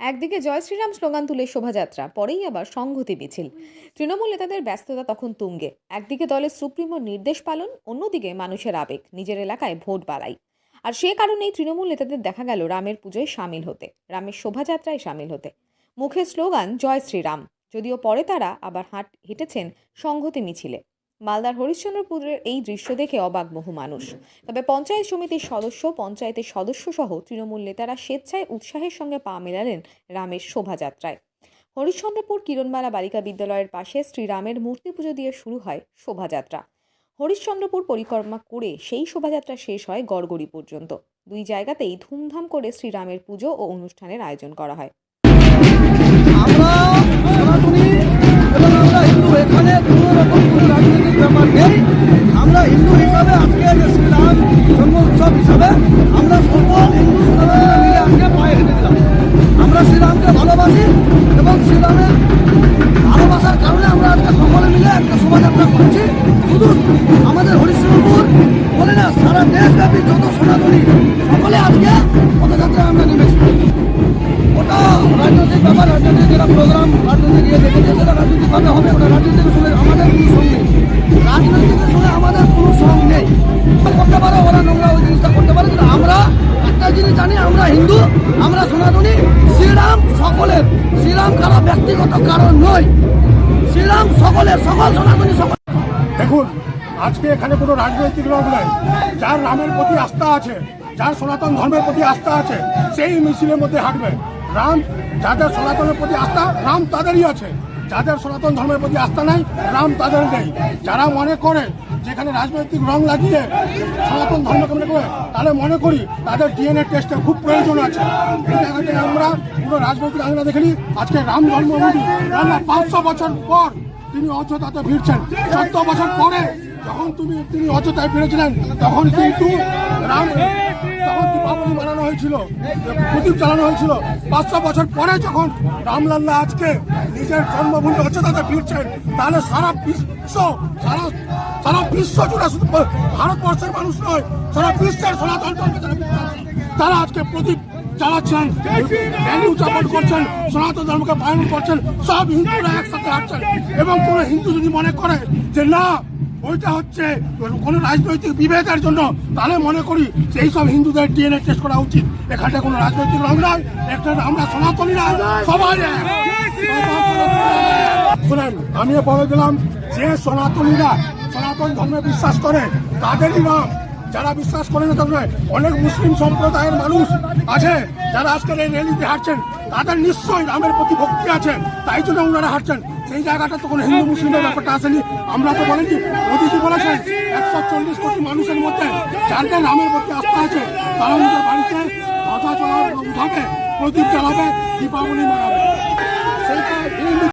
একদিকে জয় শ্রীরাম স্লোগান তুলে শোভাযাত্রা, পরেই আবার সংহতি মিছিল। তৃণমূল নেতাদের ব্যস্ততা তখন তুঙ্গে। একদিকে দলের সুপ্রিমোর নির্দেশ পালন, অন্যদিকে মানুষের আবেগ, নিজের এলাকায় ভোট বাড়াই। আর সে কারণেই তৃণমূল নেতাদের দেখা গেল রামের পুজোয় সামিল হতে, রামের শোভাযাত্রায় সামিল হতে। মুখে স্লোগান, জয় শ্রীরাম। যদিও পরে তারা আবার হাট, হেঁটেছেন সংহতি মিছিলে। মালদার হরিশ্চন্দ্রপুরের এই দৃশ্য দেখে অবাক বহু মানুষ। তবে পঞ্চায়েত সমিতির সদস্য, পঞ্চায়েতের সদস্য সহ তৃণমূল নেতারা স্বেচ্ছায় উৎসাহের সঙ্গে পা মেলালেন রামের শোভাযাত্রায়। হরিশ্চন্দ্রপুর কিরণমালা বালিকা বিদ্যালয়ের পাশে শ্রীরামের মূর্তি পুজো দিয়ে শুরু হয় শোভাযাত্রা। হরিশ্চন্দ্রপুর পরিক্রমা করে সেই শোভাযাত্রা শেষ হয় গড়গড়ি পর্যন্ত। দুই জায়গাতেই ধুমধাম করে শ্রীরামের পুজো ও অনুষ্ঠানের আয়োজন করা হয়। আমরা সনাতনী এবং আমরা হিন্দু, এখানে রাজনৈতিক ব্যাপার নেই আমরা হিন্দু হিসাবে আজকে শ্রীরাম জন্ম উৎসব হিসাবে আমরা সর্ব হিন্দু সনাতনীরা মিলে আজকে পায়ে হেঁটে দিলাম আমরা শ্রীরামকে ভালোবাসি এবং শ্রীরামের ভালোবাসার কারণে আমরা আজকে সকলে মিলে একটা শোভাযাত্রা করেছি। শুধু আমাদের হরিশ্চন্দ্রপুর বলে না, সারা দেশব্যাপী যত সনাতনী, সকলে আজকে পদযাত্রায় আমরা নেমেছি। ওটা রাজনৈতিক ব্যাপার, রাজনৈতিক যেটা প্রোগ্রাম রাজনৈতিক ইয়ে দেখেছে, সেটা রাজনৈতিকভাবে হবে, ওটা রাজনৈতিকের সঙ্গে জিনিস জানি আমরা হিন্দু, আমরা সনাতনী, শ্রীরাম সকলের। শ্রীরাম কারও ব্যক্তিগত কারণ নয়। শ্রীরাম সকলের, সকল সনাতনী সকল দেখুন, আজকে এখানে কোনো রাজনৈতিক লোক নাই। যার রামের প্রতি আস্থা আছে, যার সনাতন ধর্মের প্রতি আস্থা আছে, সেই মিছিলের মধ্যে হাঁটবে। রাম, যাদের সনাতনের প্রতি আস্থা, রাম তাদেরই আছে। যাদের সনাতন ধর্মের প্রতি আস্থা নাই, রাম তাদের নেই। যারা মনে করে যেখানে রাজনৈতিক রং লাগিয়ে সনাতন ধর্মকে মনে করে, তাহলে মনে করি তাদের ডিএনএ টেস্টে খুব প্রয়োজন আছে। আমরা পুরো রাজনৈতিক আলোচনা দেখিনি। আজকে রাম জন্মভূমি পাঁচশো বছর পর তিনি অযোধ্যাতে ফিরছেন। চোদ্দ বছর পরে যখন তুমি তিনি অযথায় ফিরেছিলেন, তখন কিন্তু রাম তখন দীপাবলি মানানো হয়েছিল প্রদীপ চালানো হয়েছিল। পাঁচশো বছর পরে যখন রামলাল্লা আজকে নিজের জন্মভূমি অযোধ্যাতে ফিরছেন, তাহলে সারা বিশ্ব, সারা সারা বিশ্ব জুড়ে শুধু ভারতবর্ষের মানুষ নয়, সারা বিশ্বের সনাতন তারা আজকে প্রদীপ চালাচ্ছেন র্যালি উদযাপন করছেন, সনাতন ধর্মকে পালন করছেন, সব হিন্দুরা একসাথে হাঁটছেন। এবং কোন হিন্দু যদি মনে করে যে না ওইটা হচ্ছে কোনো রাজনৈতিক বিভেদের জন্য তাহলে মনে করি সেই সব হিন্দুদের ডিএনএ টেস্ট করা উচিত। এখানে কোনো রাজনৈতিক রং নয় একটা আমরা সনাতনীরা সবাই। শুনেন আমি বলে দিলাম, যে সনাতনীরা সনাতন ধর্মে বিশ্বাস করে, তাদেরই নাম। যারা বিশ্বাস করে না তাদের অনেক মুসলিম সম্প্রদায়ের মানুষ আছে, যারা আজকের এই র্যালিতে হাঁটছেন, তাদের নিশ্চয়ই রামের প্রতি ভক্তি আছে, তাই জন্য ওনারা হাঁটছেন। সেই জায়গাটা তো কোনো হিন্দু মুসলিমের ব্যাপারটা আসেনি। আমরা তো বলেছি মোদীজি বলেছেন, একশো চল্লিশ কোটি মানুষের মধ্যে যাদের রামের প্রতি আস্থা আছে। তারা নিজের বাড়িতে ধ্বজা চলা উঠাবে প্রদীপ চালাবে দীপাবলি মানাবে। সেইটা এই